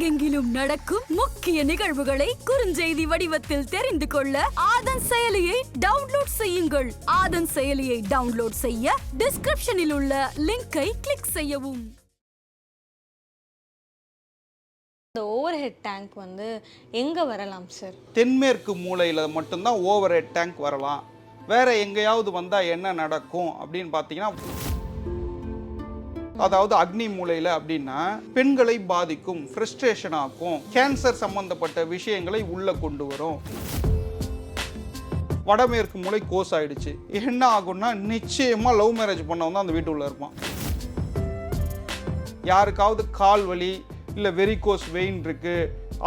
உலகெங்கிலும் நடக்கும் முக்கிய நிகழ்வுகளை குறுஞ்செய்தி வடிவத்தில் தெரிந்து கொள்ள ஆதன் செயலியை டவுன்லோட் செய்யுங்கள். ஆதன் செயலியை டவுன்லோட் செய்ய டிஸ்கிரிப்ஷனில் உள்ள லிங்கை கிளிக் செய்யவும். இந்த ஓவர் ஹெட் டேங்க் வந்து எங்கே வரலாம் சார் தென்மேற்கு மூலையில் மட்டும்தான் ஓவர் ஹெட் டேங்க் வரலாம். வேற எங்கேயாவது வந்தால் என்ன நடக்கும் அப்படின்னு பார்த்தீங்கன்னா அதாவது அக்னி மூலையில் அப்படின்னா பெண்களை பாதிக்கும் ஃப்ரஸ்ட்ரேஷன் ஆக்கும் கேன்சர் சம்பந்தப்பட்ட விஷயங்களை உள்ள கொண்டு வரும். வடமேற்கு மூலை கோஸ் ஆயிடுச்சு. என்ன ஆகும்னா நிச்சயமா லவ் மேரேஜ் பண்ணவன் தான் அந்த வீட்டுக்குள்ள இருப்பான். யாருக்காவது கால் வலி இல்லை வெரிகோஸ் வெயின் இருக்கு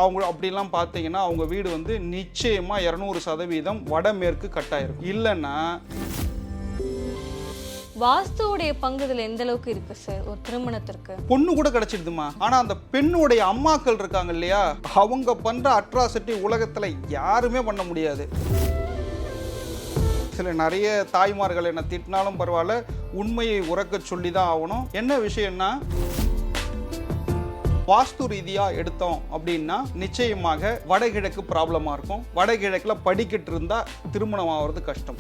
அவங்க அப்படிலாம் பார்த்தீங்கன்னா அவங்க வீடு வந்து நிச்சயமா இரநூறு சதவீதம் வடமேற்கு கட்டாயிருக்கும். இல்லைன்னா வாஸ்துவோடைய பங்கு இதில் எந்த அளவுக்கு இருக்கு சார் ஒரு திருமணத்திற்கு. பொண்ணு கூட கிடைச்சிடுதுமா ஆனா அந்த பெண்ணுடைய அம்மாக்கள் இருக்காங்க இல்லையா? அவங்க பண்ற அட்ராசிட்டி உலகத்துல யாருமே பண்ண முடியாது. சில நிறைய தாய்மார்கள் என்ன திட்டினாலும் பரவாயில்ல உண்மையை உறக்க சொல்லி தான் ஆகணும். என்ன விஷயம்னா வாஸ்து ரீதியாக எடுத்தோம் அப்படின்னா நிச்சயமாக வடகிழக்கு ப்ராப்ளமாக இருக்கும். வடகிழக்கில் படிக்கட்டு இருந்தால் திருமணம் ஆகிறது கஷ்டம்.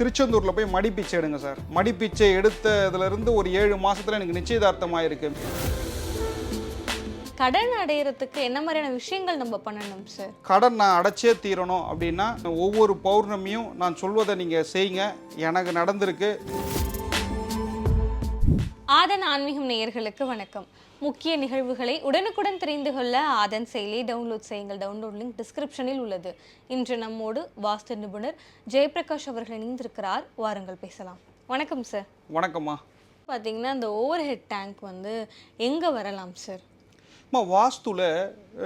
திருச்செந்தூர்ல போய் மடிப்பிச்சை எடுங்க சார். மடிப்பிச்சை எடுத்ததுல இருந்து ஒரு ஏழு மாசத்துல எனக்கு நிச்சயதார்த்தம் ஆயிருக்கு கடன் அடையிறதுக்கு என்ன மாதிரியான விஷயங்கள் நம்ம பண்ணணும் சார் கடன் நான் அடைச்சே தீரணும் அப்படின்னா ஒவ்வொரு பௌர்ணமியும் நான் சொல்வதை நீங்க செய்யுங்க. எனக்கு நடந்திருக்கு. ஆதன் ஆன்மீகம் நேயர்களுக்கு வணக்கம். முக்கிய நிகழ்வுகளை உடனுக்குடன் தெரிந்து கொள்ள ஆதன் செயலியை டவுன்லோட் செய்யுங்கள். டவுன்லோட் லிங்க் டிஸ்கிரிப்ஷனில் உள்ளது. இன்று நம்மோடு வாஸ்து நிபுணர் ஜெயபிரகாஷ் அவர்கள் இணைந்திருக்கிறார். வாருங்கள் பேசலாம். வணக்கம் சார் வணக்கம்மா. பார்த்தீங்கன்னா இந்த ஓவர் ஹெட் டேங்க் வந்து எங்கே வரலாம் சார் அம்மா வாஸ்துல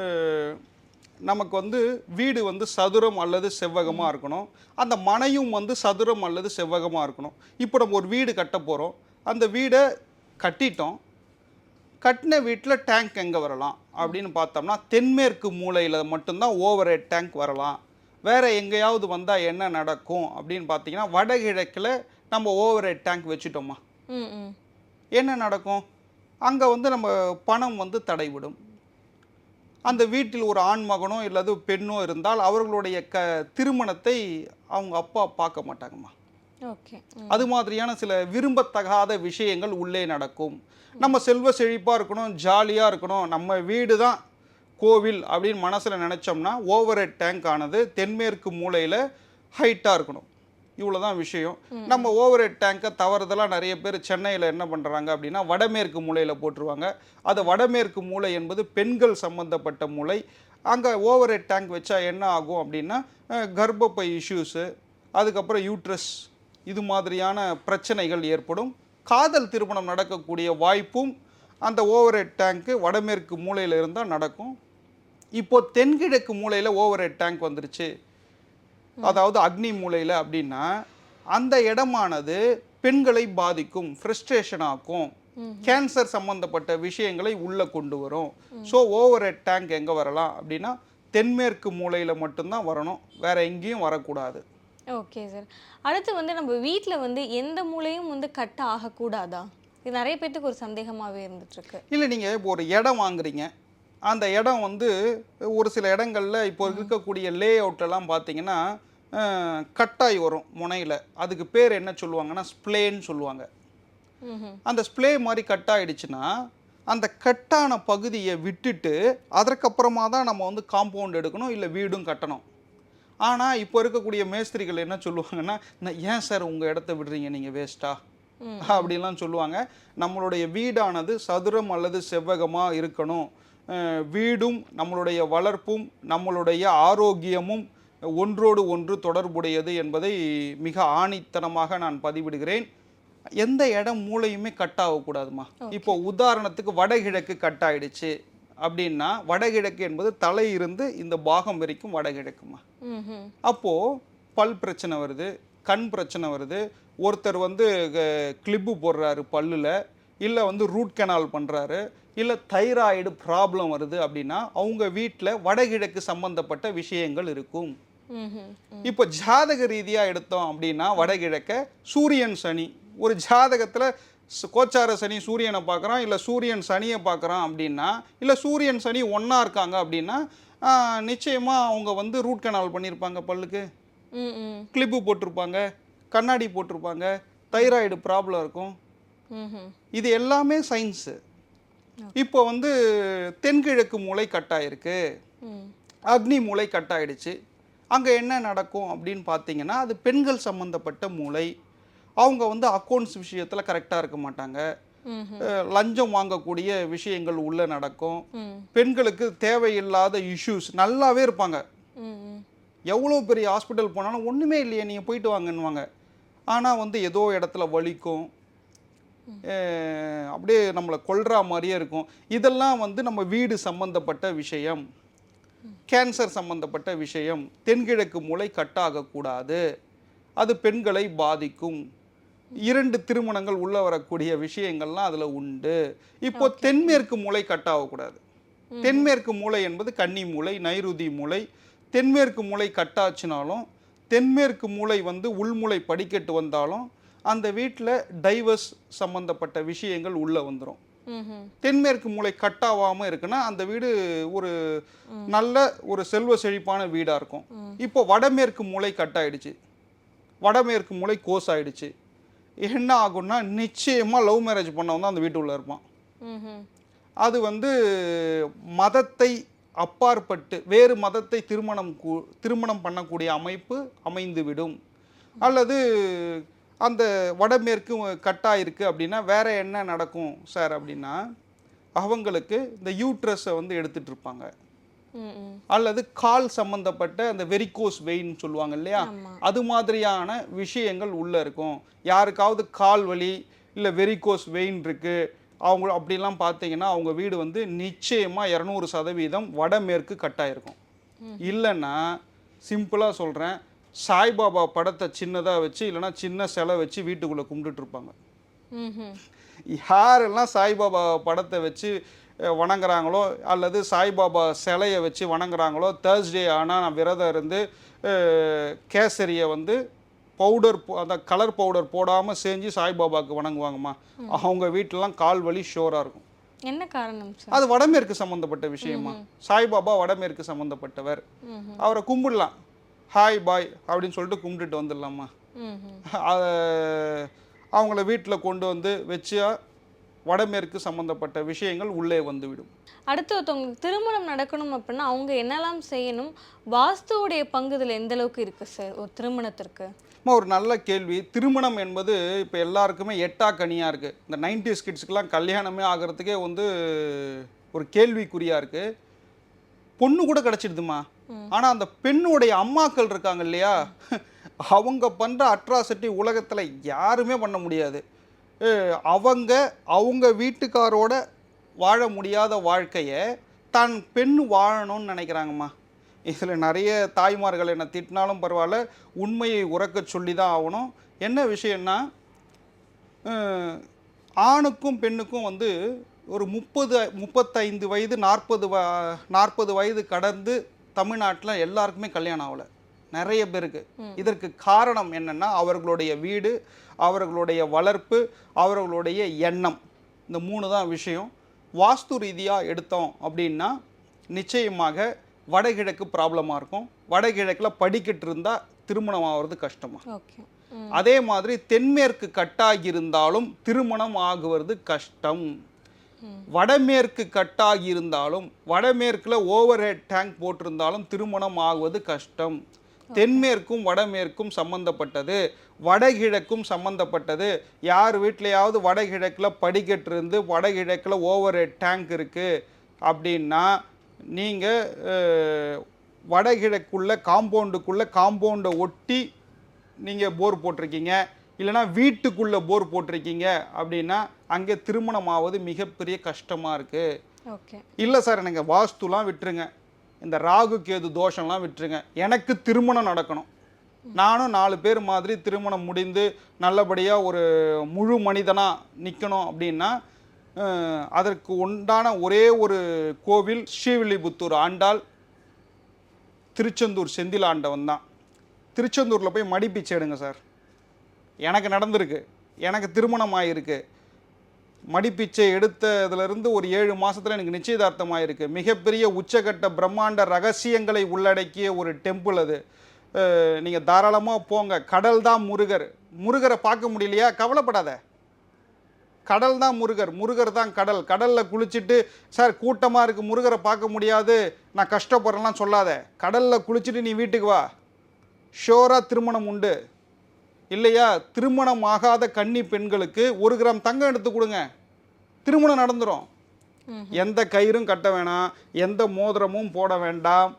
அஹ், நமக்கு வந்து வீடு வந்து சதுரம் அல்லது செவ்வகமாக இருக்கணும். அந்த மனையும் வந்து சதுரம் அல்லது செவ்வகமாக இருக்கணும். இப்போ நம்ம ஒரு வீடு கட்ட போகிறோம் அந்த வீடை கட்டிட்டோம். கட்டின வீட்டில் டேங்க் எங்கே வரலாம்? அப்படின்னு பார்த்தோம்னா தென்மேற்கு மூலையில் மட்டும்தான் ஓவர் ஹெட் டேங்க் வரலாம். வேறு எங்கேயாவது வந்தால் என்ன நடக்கும்? அப்படின்னு பார்த்தீங்கன்னா வடகிழக்கில் நம்ம ஓவர் ஹெட் டேங்க் வச்சுட்டோமா என்ன நடக்கும்? அங்கே வந்து நம்ம பணம் வந்து தடைவிடும் அந்த வீட்டில் ஒரு ஆண் மகனோ இல்லது பெண்ணோ இருந்தால் அவர்களுடைய க திருமணத்தை அவங்க அப்பா பார்க்க மாட்டாங்கம்மா. அது மாதிரியான சில விரும்பத்தகாத விஷயங்கள் உள்ளே நடக்கும். நம்ம செல்வ செழிப்பாக இருக்கணும் ஜாலியாக இருக்கணும். நம்ம வீடு தான் கோவில் அப்படின்னு மனசில் நினச்சோம்னா ஓவர் ஹெட் டேங்க் ஆனது தென்மேற்கு மூலையில் ஹைட்டாக இருக்கணும். இவ்வளோ தான் விஷயம் நம்ம ஓவர் ஹெட் டேங்கை தவறுதலாக நிறைய பேர் சென்னையில் என்ன பண்ணுறாங்க அப்படின்னா வடமேற்கு மூலையில் போட்டுருவாங்க. அது வடமேற்கு மூலை என்பது பெண்கள் சம்பந்தப்பட்ட மூலை. அங்கே ஓவர் ஹெட் டேங்க் வச்சா என்ன ஆகும் அப்படின்னா கர்ப்பப்பை இஷ்யூஸு அதுக்கப்புறம் யூட்ரஸ் இது மாதிரியான பிரச்சனைகள் ஏற்படும். காதல் திருமணம் நடக்கக்கூடிய வாய்ப்பும் அந்த ஓவர் ஹெட் டேங்க்கு வடமேற்கு மூலையில் இருந்தால் நடக்கும். இப்போ தென்கிழக்கு மூலையில் ஓவர் ஹெட் டேங்க் வந்துருச்சு அதாவது அக்னி மூலையில் அப்படின்னா அந்த இடமானது பெண்களை பாதிக்கும் ஃப்ரஸ்ட்ரேஷன் ஆக்கும். கேன்சர் சம்பந்தப்பட்ட விஷயங்களை உள்ள கொண்டு வரும். ஸோ ஓவர் ஹெட் டேங்க் எங்கே வரலாம் அப்படின்னா தென்மேற்கு மூலையில் மட்டும்தான் வரணும். வேற எங்கேயும் வரக்கூடாது. ஓகே சார் அடுத்து வந்து நம்ம வீட்டில் வந்து எந்த மூலையும் வந்து கட் ஆகக்கூடாதா? இது நிறைய பேர்த்துக்கு ஒரு சந்தேகமாகவே இருந்துட்டு இருக்கு இல்லை நீங்கள் இப்போ ஒரு இடம் வாங்குறீங்க. அந்த இடம் வந்து ஒரு சில இடங்களில் இப்போ இருக்கக்கூடிய லே அவுட்டெல்லாம் பார்த்தீங்கன்னா கட்டாய் வரும் முனையில். அதுக்கு பேர் என்ன சொல்லுவாங்கன்னா ஸ்ப்ளேன்னு சொல்லுவாங்க. அந்த ஸ்ப்ளே மாதிரி கட் ஆயிடுச்சுன்னா அந்த கட்டான பகுதியை விட்டுட்டு அதற்கப்புறமா தான் நம்ம வந்து காம்பவுண்ட் எடுக்கணும் இல்லை வீடும் கட்டணும். ஆனால் இப்போ இருக்கக்கூடிய மேஸ்திரிகள் என்ன சொல்லுவாங்கன்னா "நான் ஏன் சார் உங்கள் இடத்த விடுறீங்க? நீங்கள் வேஸ்ட்டா அப்படிலாம் சொல்லுவாங்க. நம்மளுடைய வீடானது சதுரம் அல்லது செவ்வகமாக இருக்கணும். வீடும் நம்மளுடைய வளர்ப்பும் நம்மளுடைய ஆரோக்கியமும் ஒன்றோடு ஒன்று தொடர்புடையது என்பதை மிக ஆணித்தனமாக நான் பதிவிடுகிறேன். எந்த இடம் மூலையுமே கட் ஆகக்கூடாதுமா. இப்போ உதாரணத்துக்கு வடகிழக்கு கட் ஆயிடுச்சு. அப்படின்னா வடகிழக்கு என்பது தலை இருந்து இந்த பாகம் வரைக்கும் வடகிழக்குமா. அப்போது பல் பிரச்சனை வருது கண் பிரச்சனை வருது ஒருத்தர் வந்து கிளிப்பு போடுறாரு பல்லில் இல்லை வந்து ரூட் கெனால் பண்ணுறாரு இல்லை தைராய்டு ப்ராப்ளம் வருது அப்படின்னா அவங்க வீட்டில் வடகிழக்கு சம்பந்தப்பட்ட விஷயங்கள் இருக்கும். இப்போ ஜாதக ரீதியாக எடுத்தோம் அப்படின்னா வடகிழக்க சூரியன் சனி ஒரு ஜாதகத்தில் கோச்சார சனி சூரியனை பார்க்குறான் இல்லை சூரியன் சனியை பார்க்குறான் அப்படின்னா இல்லை சூரியன் சனி ஒன்றா இருக்காங்க அப்படின்னா நிச்சயமாக அவங்க வந்து ரூட் கனால் பண்ணியிருப்பாங்க பல்லுக்கு. கிளிப்பு போட்டிருப்பாங்க கண்ணாடி போட்டிருப்பாங்க தைராய்டு ப்ராப்ளம் இருக்கும். இது எல்லாமே சயின்ஸு இப்போ வந்து தென்கிழக்கு மூளை கட்டாயிருக்கு. அக்னி மூளை கட்டாயிடுச்சு. அங்கே என்ன நடக்கும் அப்படின்னு பார்த்தீங்கன்னா அது பெண்கள் சம்மந்தப்பட்ட மூளை. அவங்க வந்து அக்கௌண்ட்ஸ் விஷயத்தில் கரெக்டாக இருக்க மாட்டாங்க. லஞ்சம் வாங்கக்கூடிய விஷயங்கள் உள்ளே நடக்கும். பெண்களுக்கு தேவையில்லாத இஷ்யூஸ் நல்லாவே இருப்பாங்க. எவ்வளோ பெரிய ஹாஸ்பிட்டல் போனாலும் ஒன்றுமே இல்லையே நீங்கள் போயிட்டு வாங்கன்னுவாங்க. ஆனால் வந்து ஏதோ இடத்துல வலிக்கும். அப்படியே நம்மளை கொல்றா மாதிரியே இருக்கும். இதெல்லாம் வந்து நம்ம வீடு சம்பந்தப்பட்ட விஷயம். கேன்சர் சம்பந்தப்பட்ட விஷயம். தென்கிழக்கு மூளை கட்டாகக்கூடாது அது பெண்களை பாதிக்கும். இரண்டு திருமணங்கள் உள்ள வரக்கூடிய விஷயங்கள்லாம் அதில் உண்டு. இப்போ தென்மேற்கு மூளை கட்டாகக்கூடாது தென்மேற்கு மூளை என்பது கன்னி மூளை நைருதி மூளை. தென்மேற்கு மூளை கட்டாச்சுனாலும் தென்மேற்கு மூளை வந்து உள்மூளை படிக்கட்டு வந்தாலும் அந்த வீட்டில் டைவர்ஸ் சம்பந்தப்பட்ட விஷயங்கள் உள்ளே வந்துடும். தென்மேற்கு மூளை கட்டாவாமல் இருக்குன்னா அந்த வீடு ஒரு நல்ல ஒரு செல்வ செழிப்பான வீடாக இருக்கும். இப்போ வடமேற்கு மூளை கட்டாயிடுச்சு வடமேற்கு மூளை கோஸ் ஆயிடுச்சு. என்ன ஆகும்னா நிச்சயமாக லவ் மேரேஜ் பண்ணவன் தான் அந்த வீட்டுக்குள்ளே இருப்பான். அது வந்து மதத்தை அப்பாற்பட்டு வேறு மதத்தை திருமணம் கூ- திருமணம் பண்ணக்கூடிய அமைப்பு அமைந்துவிடும். அல்லது அந்த வடமேற்கு கட்டாயிருக்கு அப்படின்னா வேற என்ன நடக்கும் சார் அப்படின்னா அவங்களுக்கு இந்த யூட்ரஸை வந்து எடுத்துட்டு இருப்பாங்க. அல்லது கால் சம்பந்தப்பட்ட அந்த வெரிகோஸ் வெயின் சொல்லுவாங்க இல்லையா. அது மாதிரியான விஷயங்கள் உள்ள இருக்கும். யாருக்காவது கால் வலி இல்லை வெரிகோஸ் வெயின் இருக்கு. அவங்க அப்படிலாம் பார்த்தீங்கன்னா அவங்க வீடு வந்து நிச்சயமாக இரநூறு சதவீதம் வடமேற்கு கட்டாயிருக்கும். இல்லைன்னா சிம்பிளாக சொல்கிறேன் சாய்பாபா படத்தை சின்னதாக வச்சு இல்லைன்னா சின்ன சிலை வச்சு வீட்டுக்குள்ளே கும்பிட்டுட்டு இருப்பாங்க. யாரெல்லாம் சாய்பாபா படத்தை வச்சு வணங்குறாங்களோ அல்லது சாய்பாபா சிலையை வச்சு வணங்குறாங்களோ தேர்ஸ்டே ஆனால் நான் விரதம் இருந்து கேசரியை வந்து பவுடர் அந்த கலர் பவுடர் போடாமல் செஞ்சு சாய்பாபாவுக்கு வணங்குவாங்கம்மா. அவங்க வீட்டிலலாம் கால் வலி ஷோராக இருக்கும். என்ன காரணம் அது வடமேற்கு சம்மந்தப்பட்ட விஷயமா. சாய்பாபா வடமேற்கு சம்மந்தப்பட்டவர். அவரை கும்பிடலாம். ஹாய் பாய் அப்படின்னு சொல்லிட்டு கும்பிட்டுட்டு வந்துடலாமா அவங்கள வீட்டில் கொண்டு வந்து வச்சா வடமேற்கு சம்பந்தப்பட்ட விஷயங்கள் உள்ளே வந்துவிடும். அடுத்து ஒருத்தவங்களுக்கு திருமணம் நடக்கணும் அப்படின்னா அவங்க என்னெல்லாம் செய்யணும்? வாஸ்துவோடைய பங்கு இதில் எந்த அளவுக்கு இருக்கு சார் ஒரு திருமணத்திற்கு? ஒரு நல்ல கேள்வி. திருமணம் என்பது இப்போ எல்லாருக்குமே எட்டா கனியாக இருக்குது இந்த நைன்டி கிட்ஸ்க்கெலாம் கல்யாணமே ஆகிறதுக்கே வந்து ஒரு கேள்விக்குறியாக இருக்குது பொண்ணு கூட கிடச்சிடுதுமா? ஆனால் அந்த பெண்ணுடைய அம்மாக்கள் இருக்காங்க இல்லையா? அவங்க பண்ணுற அட்ராசிட்டி உலகத்தில் யாருமே பண்ண முடியாது. அவங்க அவங்க வீட்டுக்காரோட வாழ முடியாத வாழ்க்கையை தான் பெண் வாழணும்னு நினைக்கிறாங்கம்மா. இதில் நிறைய தாய்மார்கள் என்னை திட்டினாலும் பரவாயில்ல உண்மையை உறக்க சொல்லி தான் ஆகணும். என்ன விஷயம்னா ஆணுக்கும் பெண்ணுக்கும் வந்து ஒரு முப்பது முப்பத்தைந்து வயது நாற்பது வ நாற்பது வயது கடந்து தமிழ்நாட்டில் எல்லாருக்குமே கல்யாணம் ஆகலை. நிறைய பேருக்கு. இதற்கு காரணம் என்னன்னா அவர்களுடைய வீடு அவர்களுடைய வளர்ப்பு அவர்களுடைய எண்ணம். இந்த மூணு தான் விஷயம். வாஸ்து ரீதியாக எடுத்தோம் அப்படின்னா நிச்சயமாக வடகிழக்கு ப்ராப்ளமாக இருக்கும். வடகிழக்கில் படிக்கட்டு இருந்தால் திருமணம் ஆகிறது கஷ்டமா ஓகே. அதே மாதிரி தென்மேற்கு கட்டாகி இருந்தாலும் திருமணம் ஆகுவது கஷ்டம். வடமேற்கு கட்டாகி இருந்தாலும் வடமேற்குல ஓவர் ஹெட் டேங்க் போட்டிருந்தாலும் திருமணம் ஆகுவது கஷ்டம். தென்மேற்கும் வடமேற்கும் சம்பந்தப்பட்டது. வடகிழக்கும் சம்பந்தப்பட்டது. யார் வீட்லையாவது வடகிழக்கில் படிக்கட்டு இருந்து வடகிழக்கில் ஓவர் ஹெட் டேங்க் இருக்குது அப்படின்னா நீங்கள் வடகிழக்குள்ள காம்பவுண்டுக்குள்ளே காம்பவுண்டை ஒட்டி நீங்கள் போர் போட்டிருக்கீங்க. இல்லைனா வீட்டுக்குள்ளே போர் போட்டிருக்கீங்க அப்படின்னா அங்கே திருமணம் ஆவது மிகப்பெரிய கஷ்டமாக இருக்குது இல்லை சார் எனக்கு வாஸ்துலாம் விட்டுருங்க. இந்த ராகு கேது தோஷம்லாம் விட்டுருங்க. எனக்கு திருமணம் நடக்கணும். நானும் நாலு பேர் மாதிரி திருமணம் முடிந்து நல்லபடியாக ஒரு முழு மனிதனாக நிற்கணும் அப்படின்னா அதற்கு உண்டான ஒரே ஒரு கோவில் ஸ்ரீவில்லிபுத்தூர் ஆண்டாள் திருச்செந்தூர் செந்தில் ஆண்டவன் தான். திருச்செந்தூரில் போய் மடிப்பிச்சு எடுங்க சார். எனக்கு நடந்திருக்கு. எனக்கு திருமணம் ஆகிருக்கு மடிப்பிச்சை எடுத்ததுலேருந்து ஒரு ஏழு மாதத்தில் எனக்கு நிச்சயதார்த்தமாயிருக்கு. மிகப்பெரிய உச்சகட்ட பிரம்மாண்ட ரகசியங்களை உள்ளடக்கிய ஒரு டெம்பிள் அது. நீங்கள் தாராளமாக போங்க. கடல் தான் முருகர். முருகரை பார்க்க முடியலையா? கவலைப்படாத. கடல் தான் முருகர். முருகர் தான் கடல். கடலில் குளிச்சுட்டு சார் கூட்டமாக இருக்குது முருகரை பார்க்க முடியாது. நான் கஷ்டப்படுறேன்லாம் சொல்லாத. கடலில் குளிச்சுட்டு நீ வீட்டுக்கு வா. ஷோராக திருமணம் உண்டு. இல்லையா? திருமணம் ஆகாத கன்னி பெண்களுக்கு ஒரு கிராம் தங்கம் எடுத்து கொடுங்க. திருமணம் நடந்துரும். எந்த கயிறும் கட்ட வேணாம். எந்த மோதிரமும் போட வேண்டாம்.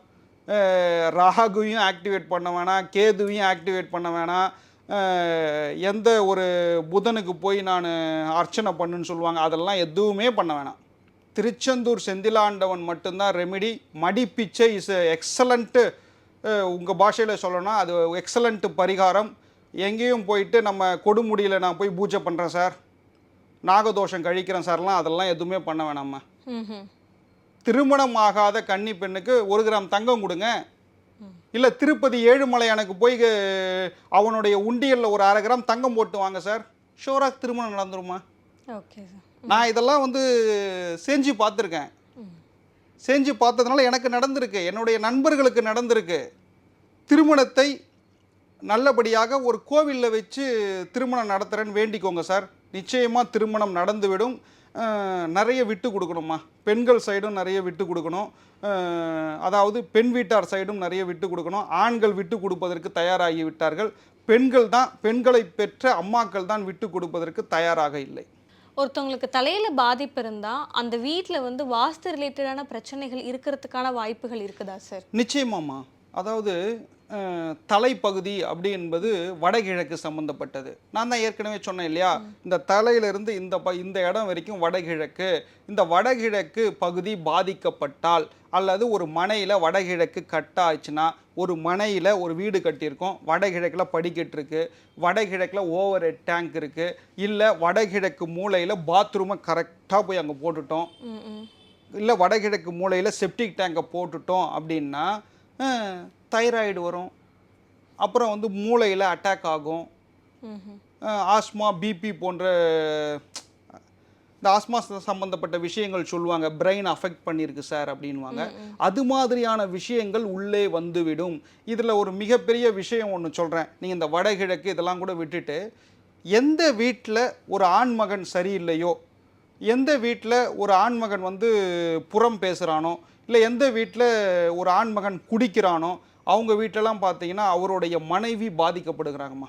ராகுவையும் ஆக்டிவேட் பண்ண வேணாம். கேதுவையும் ஆக்டிவேட் பண்ண வேணாம். எந்த ஒரு புதனுக்கு போய் நான் அர்ச்சனை பண்ணுன்னு சொல்லுவாங்க. அதெல்லாம் எதுவுமே பண்ண வேணாம். திருச்செந்தூர் செந்திலாண்டவன் மட்டும்தான் ரெமிடி. மடிப்பிச்சை இஸ் எக்ஸலண்ட்டு உங்கள் பாஷையில் சொல்லணும்னா அது எக்ஸலண்ட் பரிகாரம். எங்கேயும் போயிட்டு நம்ம கொடுமுடியில் நான் போய் பூஜை பண்ணுறேன் சார். நாகதோஷம் கழிக்கிறேன் சார்லாம் அதெல்லாம் எதுவுமே பண்ண வேணாம்மா. திருமணம் ஆகாத கன்னி பெண்ணுக்கு ஒரு கிராம் தங்கம் கொடுங்க. இல்லை திருப்பதி ஏழுமலையானுக்கு போய் அஹ், அவனுடைய உண்டியலில் ஒரு அரை கிராம் தங்கம் போட்டு வாங்க சார். ஷோராக திருமணம் நடந்துருமா? Okay sir. நான் இதெல்லாம் வந்து செஞ்சு பார்த்துருக்கேன். செஞ்சு பார்த்ததுனால எனக்கு நடந்திருக்கு. என்னுடைய நண்பர்களுக்கு நடந்திருக்கு. திருமணத்தை நல்லபடியாக ஒரு கோவிலில் வச்சு திருமணம் நடத்துகிறேன்னு வேண்டிக்கோங்க சார். நிச்சயமாக திருமணம் நடந்துவிடும். நிறைய விட்டு கொடுக்கணுமா பெண்கள் சைடும் நிறைய விட்டு கொடுக்கணும். அதாவது பெண் வீட்டார் சைடும் நிறைய விட்டு கொடுக்கணும். ஆண்கள் விட்டு கொடுப்பதற்கு தயாராகி விட்டார்கள். பெண்கள் தான் பெண்களை பெற்ற அம்மாக்கள் தான் விட்டு கொடுப்பதற்கு தயாராக இல்லை. ஒருத்தவங்களுக்கு தலையில பாதிப்பு இருந்தா அந்த வீட்ல வந்து வாஸ்து ரிலேட்டடான பிரச்சனைகள் இருக்கிறதுக்கான வாய்ப்புகள் இருக்குதா சார்? நிச்சயமாம்மா. அதாவது தலைப்பகுதி அப்படி என்பது வடகிழக்கு சம்பந்தப்பட்டது. நான் தான் ஏற்கனவே சொன்னேன் இல்லையா? இந்த தலையிலிருந்து இந்த ப இந்த இடம் வரைக்கும் வடகிழக்கு. இந்த வடகிழக்கு பகுதி பாதிக்கப்பட்டால் அல்லது ஒரு மனையில் வடகிழக்கு கட் ஆச்சுன்னா ஒரு மனையில் ஒரு வீடு கட்டியிருக்கோம். வடகிழக்கில் படிக்கட்டு இருக்கு. வடகிழக்கில் ஓவர் ஹெட் டேங்க் இருக்குது இல்லை வடகிழக்கு மூலையில் பாத்ரூமை கரெக்டாக போய் அங்கே போட்டுட்டோம். இல்லை வடகிழக்கு மூலையில் செப்டிக் டேங்கை போட்டுட்டோம் அப்படின்னா தைராய்டு வரும். அப்புறம் வந்து மூளையில் அட்டாக் ஆகும். ஆஸ்மா பிபி போன்ற இந்த ஆஸ்மா சம்பந்தப்பட்ட விஷயங்கள் சொல்லுவாங்க. பிரெயின் அஃபெக்ட் பண்ணியிருக்கு சார் அப்படின்வாங்க அது மாதிரியான விஷயங்கள் உள்ளே வந்துவிடும். இதில் ஒரு மிகப்பெரிய விஷயம் ஒன்று சொல்கிறேன் நீங்கள் இந்த வடகிழக்கு இதெல்லாம் கூட விட்டுட்டு எந்த வீட்டில் ஒரு ஆண்மகன் சரியில்லையோ எந்த வீட்டில் ஒரு ஆண்மகன் வந்து புறம் பேசுகிறானோ இல்லை எந்த வீட்டில் ஒரு ஆண்மகன் குடிக்கிறானோ அவங்க வீட்டிலலாம் பார்த்தீங்கன்னா அவருடைய மனைவி பாதிக்கப்படுகிறாங்கம்மா.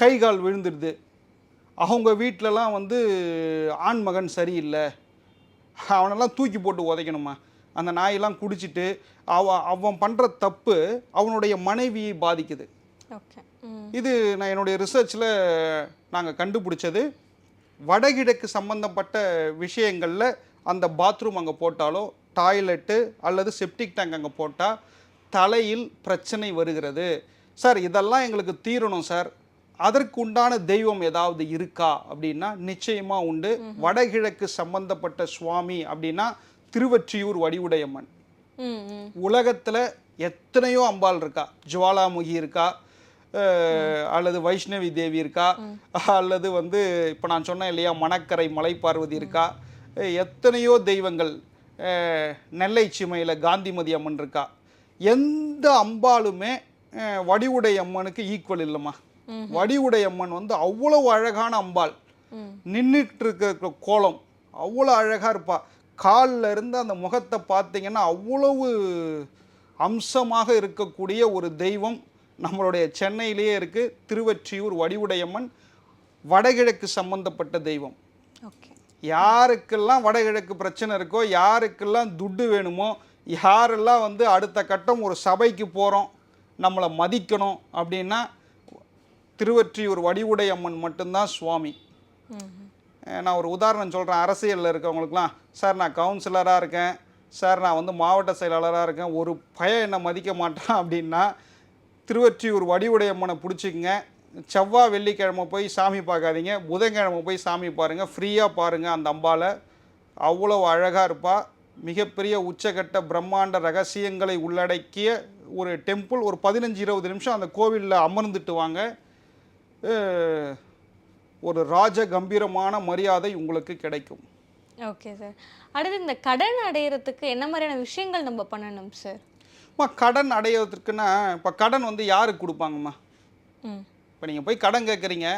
கை கால் விழுந்துடுது அவங்க வீட்டிலலாம் வந்து ஆண்மகன் சரியில்லை. அவனெல்லாம் தூக்கி போட்டு உதைக்கணுமா அந்த நாயெல்லாம் குடிச்சிட்டு அவ அவன் பண்ணுற தப்பு அவனுடைய மனைவியை பாதிக்குது. இது நான் என்னுடைய ரிசர்ச்சில் நாங்கள் கண்டுபிடிச்சது. வடகிழக்கு சம்பந்தப்பட்ட விஷயங்களில் அந்த பாத்ரூம் அங்கே போட்டாலோ டாய்லெட்டு அல்லது செப்டிக் டேங்க் அங்கே போட்டால் தலையில் பிரச்சனை வருகிறது. சார் இதெல்லாம் எங்களுக்கு தீரணும் சார். அதற்கு உண்டான தெய்வம் ஏதாவது இருக்கா அப்படின்னா நிச்சயமாக உண்டு. வடகிழக்கு சம்பந்தப்பட்ட சுவாமி அப்படின்னா திருவொற்றியூர் வடிவுடையம்மன். உலகத்தில் எத்தனையோ அம்பாள் இருக்கா? ஜுவாலாமுகி இருக்கா? அல்லது வைஷ்ணவி தேவி இருக்கா? அல்லது வந்து இப்போ நான் சொன்னேன் இல்லையா மணக்கரை மலை பார்வதி இருக்கா? எத்தனையோ தெய்வங்கள் நெல்லை சீமையில் காந்திமதி அம்மன் இருக்கா? எந்த அம்பாளுமே அஹ், வடிவுடை அம்மனுக்கு ஈக்குவல் இல்லைம்மா. வடிவுடை அம்மன் வந்து அவ்வளவு அழகான அம்பாள். நின்றுட்டு இருக்கிற கோலம் அவ்வளோ அழகாக இருப்பா. கால்ல இருந்து அந்த முகத்தை பார்த்தீங்கன்னா அவ்வளவு அம்சமாக இருக்கக்கூடிய ஒரு தெய்வம் நம்மளுடைய சென்னையிலேயே இருக்குது திருவொற்றியூர் வடிவுடையம்மன் வடகிழக்கு சம்பந்தப்பட்ட தெய்வம். ஓகே. யாருக்கெல்லாம் வடகிழக்கு பிரச்சனை இருக்கோ யாருக்கெல்லாம் துட்டு வேணுமோ யாரெல்லாம் வந்து அடுத்த கட்டம் ஒரு சபைக்கு போகிறோம் நம்மளை மதிக்கணும் அப்படின்னா திருவொற்றியூர் வடிவுடை அம்மன் மட்டும்தான் சுவாமி. நான் ஒரு உதாரணம் சொல்கிறேன் அரசியலில் இருக்கவங்களுக்குலாம் சார் நான் கவுன்சிலராக இருக்கேன். சார் நான் வந்து மாவட்ட செயலாளராக இருக்கேன். ஒரு பையன் என்னை மதிக்க மாட்டான். அப்படின்னா திருவொற்றியூர் வடிவுடையம்மனை பிடிச்சிக்கங்க. செவ்வாய் வெள்ளிக்கிழமை போய் சாமி பார்க்காதீங்க. புதன்கிழமை போய் சாமி பாருங்கள் ஃப்ரீயாக பாருங்கள் அந்த அம்பாவை அவ்வளோ அழகாக இருப்பா. மிகப்பெரிய உச்சகட்ட பிரம்மாண்ட ரகசியங்களை உள்ளடக்கிய ஒரு டெம்பிள் ஒரு பதினஞ்சு இருபது நிமிஷம் அந்த கோவிலில் அமர்ந்துட்டு வாங்க ஒரு ராஜ கம்பீரமான மரியாதை உங்களுக்கு கிடைக்கும். Okay sir. அடுத்து இந்த கடன் அடையிறதுக்கு என்ன மாதிரியான விஷயங்கள் நம்ம பண்ணணும் சார்? அம்மா கடன் அடையிறதுக்குன்னா இப்போ கடன் வந்து யாருக்கு கொடுப்பாங்கம்மா? இப்போ நீங்கள் போய் கடன் கேட்குறீங்க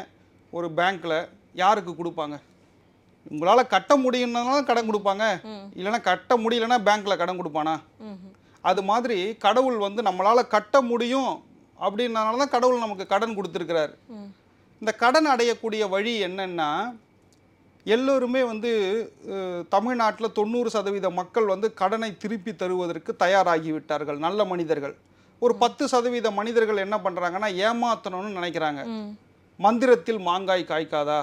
ஒரு பேங்க்கில் யாருக்கு கொடுப்பாங்க? உங்களால் கட்ட முடியும்னாலும் கடன் கொடுப்பாங்க. இல்லைன்னா கட்ட முடியலன்னா பேங்க்கில் கடன் கொடுப்பானா? அது மாதிரி கடவுள் வந்து நம்மளால் கட்ட முடியும் அப்படின்றனால தான் கடவுள் நமக்கு கடன் கொடுத்துருக்கிறார். இந்த கடன் அடையக்கூடிய வழி என்னன்னா எல்லோருமே வந்து தமிழ்நாட்டில் தொண்ணூறு சதவீத மக்கள் வந்து கடனை திருப்பி தருவதற்கு தயாராகி விட்டார்கள் நல்ல மனிதர்கள். ஒரு பத்து சதவீத மனிதர்கள் என்ன பண்ணுறாங்கன்னா ஏமாத்தணும்னு நினைக்கிறாங்க. மந்திரத்தில் மாங்காய் காய்க்காதா?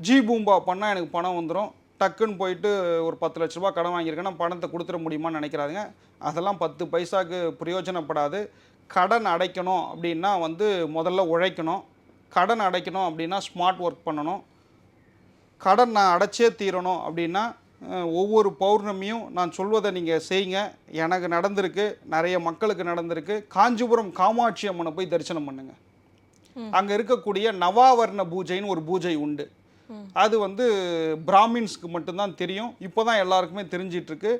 ஜி பூம்பா பண்ணால் எனக்கு பணம் வந்துடும் டக்குன்னு போயிட்டு ஒரு பத்து லட்ச ரூபாய் கடன் வாங்கியிருக்கேன்னா பணத்தை கொடுத்துட முடியுமான்னு நினைக்கிறாங்க அதெல்லாம் பத்து பைசாக்கு பிரயோஜனப்படாது. கடன் அடைக்கணும் அப்படின்னா வந்து முதல்ல உழைக்கணும். கடன் அடைக்கணும் அப்படின்னா ஸ்மார்ட் ஒர்க் பண்ணணும். கடன் நான் அடைச்சே தீரணும் அப்படின்னா ஒவ்வொரு பௌர்ணமியும் நான் சொல்வதை நீங்கள் செய்யுங்க. எனக்கு நடந்திருக்கு நிறைய மக்களுக்கு நடந்திருக்கு. காஞ்சிபுரம் காமாட்சி அம்மனை போய் தரிசனம் பண்ணுங்கள் அங்கே இருக்கக்கூடிய நவாவர்ண பூஜைன்னு ஒரு பூஜை உண்டு. அது வந்து பிராமின்ஸ்க்கு மட்டும்தான் தெரியும். இப்போ தான் எல்லாருக்குமே தெரிஞ்சிட்ருக்கு.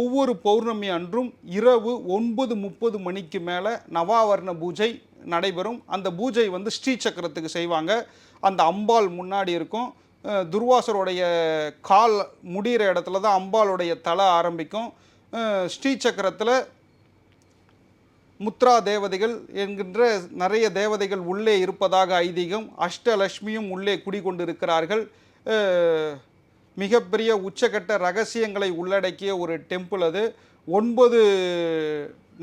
ஒவ்வொரு பௌர்ணமி அன்றும் இரவு ஒன்பது முப்பது மணிக்கு மேலே நவாவர்ண பூஜை நடைபெறும். அந்த பூஜை வந்து ஸ்ரீ சக்கரத்துக்கு செய்வாங்க. அந்த அம்பாள் முன்னாடி இருக்கும். துர்வாசருடைய கால் முடிகிற இடத்துல தான் அம்பாளுடைய தலை ஆரம்பிக்கும். ஸ்ரீ சக்கரத்தில் முத்ரா தேவதைகள் என்கின்ற நிறைய தேவதைகள் உள்ளே இருப்பதாக ஐதீகம் அஷ்டலட்சுமியும் உள்ளே குடிகொண்டிருக்கிறார்கள். மிகப்பெரிய உச்சக்கட்ட ரகசியங்களை உள்ளடக்கிய ஒரு டெம்பிள் அது. ஒன்பது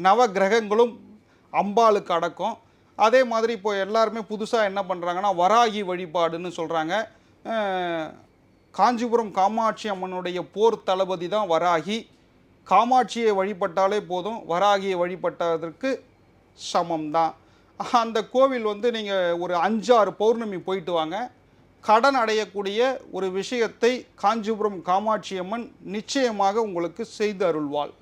நவ கிரகங்களும் அம்பாளுக்கு அடக்கம். அதே மாதிரி இப்போ எல்லாருமே புதுசாக என்ன பண்ணுறாங்கன்னா வராகி வழிபாடுன்னு சொல்கிறாங்க காஞ்சிபுரம் காமாட்சி அம்மனுடைய போர் தளபதி தான் வராகி. காமாட்சியை வழிபட்டாலே போதும் வராகியை வழிபட்டதற்கு சமம் தான் அந்த கோவில் வந்து நீங்கள் ஒரு அஞ்சாறு பௌர்ணமி போயிட்டு வாங்க. கடன் அடையக்கூடிய ஒரு விஷயத்தை காஞ்சிபுரம் காமாட்சி அம்மன் நிச்சயமாக உங்களுக்கு செய்து அருள்வாள்.